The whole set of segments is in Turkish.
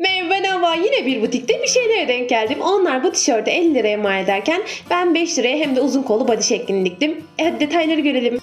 Merhaba. Yine bir butikte bir şeylere denk geldim. Onlar bu tişörtü 50 liraya mal ederken ben 5 liraya hem de uzun kollu body şeklini diktim. E hadi detayları görelim.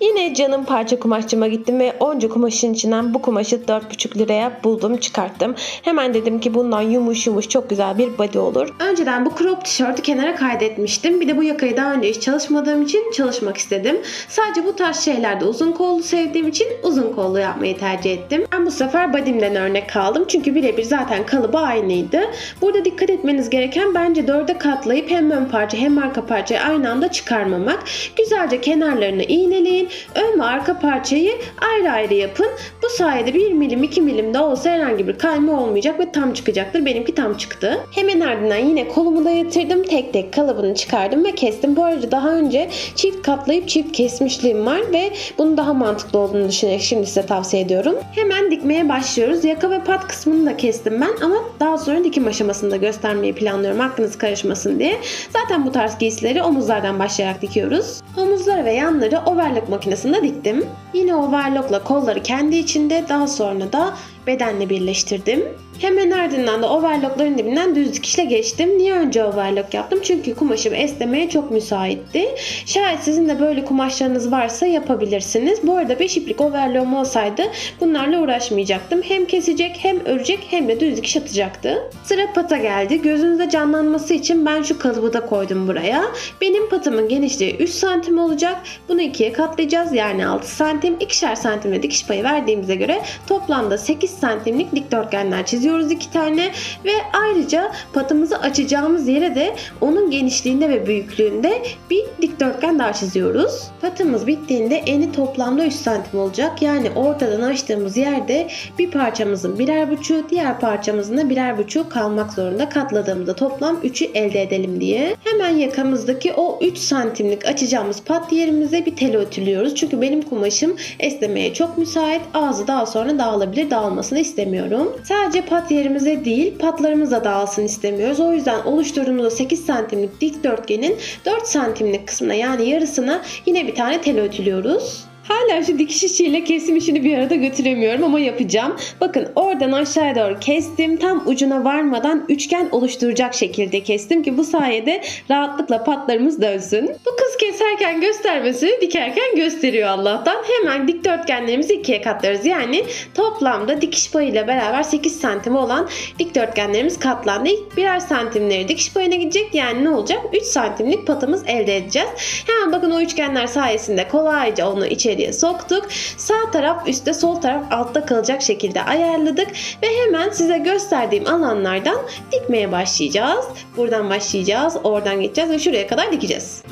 Yine canım parça kumaşçıma gittim ve onca kumaşın içinden bu kumaşı 4,5 liraya buldum çıkarttım. Hemen dedim ki bundan yumuş yumuş çok güzel bir body olur. Önceden bu crop tişörtü kenara kaydetmiştim. Bir de bu yakayı daha önce hiç çalışmadığım için çalışmak istedim. Sadece bu tarz şeylerde uzun kollu sevdiğim için uzun kollu yapmayı tercih ettim. Ben bu sefer body'mden örnek aldım. Çünkü birebir zaten kalıbı aynıydı. Burada dikkat etmeniz gereken bence dörde katlayıp hem ön parça hem arka parçayı aynı anda çıkarmamak. Güzelce kenarlarını iğneleyin. Ön ve arka parçayı ayrı ayrı yapın. Bu sayede 1 milim 2 milim de olsa herhangi bir kayma olmayacak ve tam çıkacaktır. Benimki tam çıktı. Hemen ardından yine kolumu da yatırdım. Tek tek kalıbını çıkardım ve kestim. Bu arada daha önce çift katlayıp çift kesmişliğim var ve bunun daha mantıklı olduğunu düşünerek şimdi size tavsiye ediyorum. Hemen dikmeye başlıyoruz. Yaka ve pat kısmını da kestim ben ama daha sonra dikim aşamasında göstermeyi planlıyorum. Aklınız karışmasın diye. Zaten bu tarz giysileri omuzlardan başlayarak dikiyoruz. Omuzları ve yanları overlock makinesinde diktim. Yine overlockla kolları kendi içinde daha sonra da bedenle birleştirdim. Hemen ardından da overlockların dibinden düz dikişle geçtim. Niye önce overlock yaptım? Çünkü kumaşım esnemeye çok müsaitti. Şayet sizin de böyle kumaşlarınız varsa yapabilirsiniz. Bu arada 5 iplik overlock'um olsaydı bunlarla uğraşmayacaktım. Hem kesecek hem örecek hem de düz dikiş atacaktı. Sıra pata geldi. Gözünüzde canlanması için ben şu kalıbı da koydum buraya. Benim patımın genişliği 3 santim olacak. Bunu ikiye katlayacağız. Yani 6 santim. ikişer santimle dikiş payı verdiğimize göre toplamda 8 santimlik dikdörtgenler çiziyoruz iki tane ve ayrıca patımızı açacağımız yere de onun genişliğinde ve büyüklüğünde bir dikdörtgen daha çiziyoruz. Patımız bittiğinde eni toplamda 3 santim olacak. Yani ortadan açtığımız yerde bir parçamızın birer buçuğu, diğer parçamızın da birer buçuğu kalmak zorunda. Katladığımızda toplam 3'ü elde edelim diye. Hemen yakamızdaki o 3 santimlik açacağımız pat yerimize bir tel ötülüyoruz. Çünkü benim kumaşım esnemeye çok müsait. Ağzı daha sonra dağılabilir. Dağılmasını istemiyorum. Sadece pat yerimize değil patlarımız da dağılsın istemiyoruz. O yüzden oluşturduğumuz o 8 santimlik dikdörtgenin 4 santimlik kısmına yani yarısına yine bir tane tel ötülüyoruz. Hala şu dikiş işiyle kesim işini bir arada götüremiyorum ama yapacağım. Bakın oradan aşağıya doğru kestim. Tam ucuna varmadan üçgen oluşturacak şekilde kestim ki bu sayede rahatlıkla patlarımız dönsün. Bu kız keserken göstermesi dikerken gösteriyor Allah'tan. Hemen dikdörtgenlerimizi ikiye katlarız. Yani toplamda dikiş payıyla beraber 8 santim olan dikdörtgenlerimiz katlandı. İlk birer santimleri dikiş payına gidecek. Yani ne olacak? 3 santimlik patımız elde edeceğiz. Hemen bakın o üçgenler sayesinde kolayca onu içeriye soktuk. Sağ taraf üstte sol taraf altta kalacak şekilde ayarladık. Ve hemen size gösterdiğim alanlardan dikmeye başlayacağız. Buradan başlayacağız. Oradan geçeceğiz ve şuraya kadar dikeceğiz.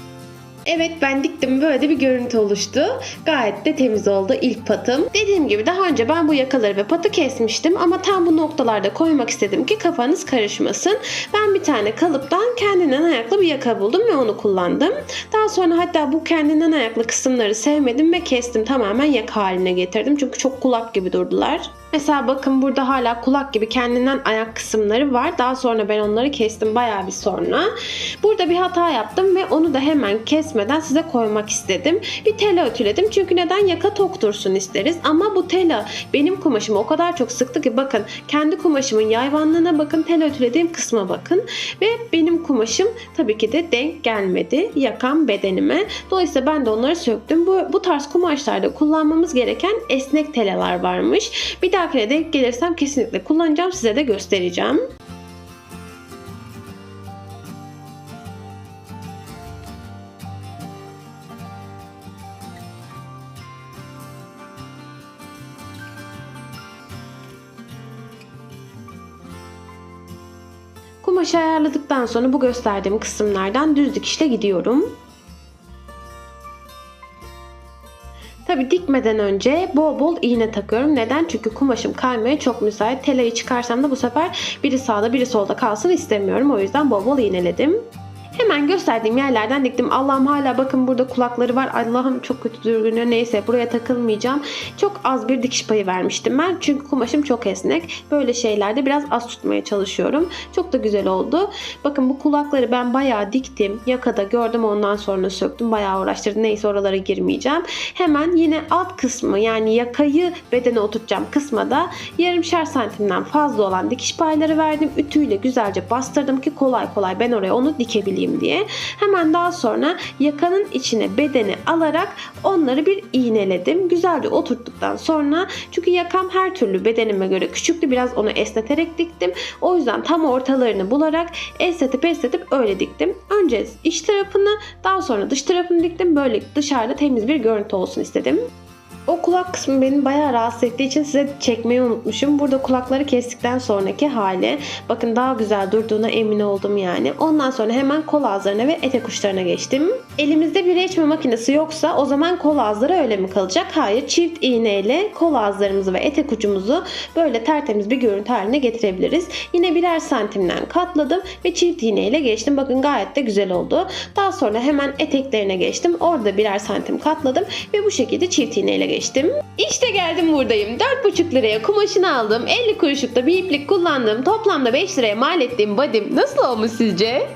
Evet ben diktim böyle bir görüntü oluştu. Gayet de temiz oldu ilk patım. Dediğim gibi daha önce ben bu yakaları ve patı kesmiştim ama tam bu noktalarda koymak istedim ki kafanız karışmasın. Ben bir tane kalıptan kendinden ayaklı bir yaka buldum ve onu kullandım. Daha sonra hatta bu kendinden ayaklı kısımları sevmedim ve kestim tamamen yaka haline getirdim. Çünkü çok kulak gibi durdular. Mesela bakın burada hala kulak gibi kendinden ayak kısımları var. Daha sonra ben onları kestim bayağı bir sonra. Burada bir hata yaptım ve onu da hemen kesmeden size koymak istedim. Bir tela ütüledim. Çünkü neden yaka tok dursun isteriz. Ama bu tela benim kumaşımı o kadar çok sıktı ki bakın kendi kumaşımın yayvanlığına bakın tela ütülediğim kısma bakın. Ve benim kumaşım tabii ki de denk gelmedi yakam bedenime. Dolayısıyla ben de onları söktüm. Bu, bu tarz kumaşlarda kullanmamız gereken esnek telalar varmış. Bir dahakine denk gelirsem kesinlikle kullanacağım. Size de göstereceğim. Kumaşı ayarladıktan sonra bu gösterdiğim kısımlardan düz dikişle gidiyorum. Tabi dikmeden önce bol bol iğne takıyorum. Neden? Çünkü kumaşım kaymaya çok müsait. Telayı çıkarsam da bu sefer biri sağda biri solda kalsın istemiyorum. O yüzden bol bol iğneledim. Hemen gösterdiğim yerlerden diktim. Allah'ım hala bakın burada kulakları var. Allah'ım çok kötü görünüyor. Neyse buraya takılmayacağım. Çok az bir dikiş payı vermiştim ben. Çünkü kumaşım çok esnek. Böyle şeylerde biraz az tutmaya çalışıyorum. Çok da güzel oldu. Bakın bu kulakları ben bayağı diktim. Yakada gördüm ondan sonra söktüm. Bayağı uğraştırdım. Neyse oralara girmeyeceğim. Hemen yine alt kısmı yani yakayı bedene oturtacağım kısma da yarımşar santimden fazla olan dikiş payları verdim. Ütüyle güzelce bastırdım ki kolay kolay ben oraya onu dikebileyim diye. Hemen daha sonra yakanın içine bedeni alarak onları bir iğneledim. Güzelce oturttuktan sonra çünkü yakam her türlü bedenime göre küçüktü. Biraz onu esneterek diktim. O yüzden tam ortalarını bularak esnetip esnetip öyle diktim. Önce iç tarafını daha sonra dış tarafını diktim. Böyle dışarıda temiz bir görüntü olsun istedim. O kulak kısmı beni bayağı rahatsız ettiği için size çekmeyi unutmuşum. Burada kulakları kestikten sonraki hali. Bakın daha güzel durduğuna emin oldum yani. Ondan sonra hemen kol ağızlarına ve etek uçlarına geçtim. Elimizde bir reçme makinesi yoksa o zaman kol ağızları öyle mi kalacak? Hayır. Çift iğneyle kol ağızlarımızı ve etek ucumuzu böyle tertemiz bir görüntü haline getirebiliriz. Yine birer santimden katladım ve çift iğneyle geçtim. Bakın gayet de güzel oldu. Daha sonra hemen eteklerine geçtim. Orada birer santim katladım ve bu şekilde çift iğneyle geçtim. İşte geldim buradayım. 4,5 liraya kumaşını aldım. 50 kuruşluk da bir iplik kullandım. Toplamda 5 liraya mal ettiğim badim nasıl olmuş sizce?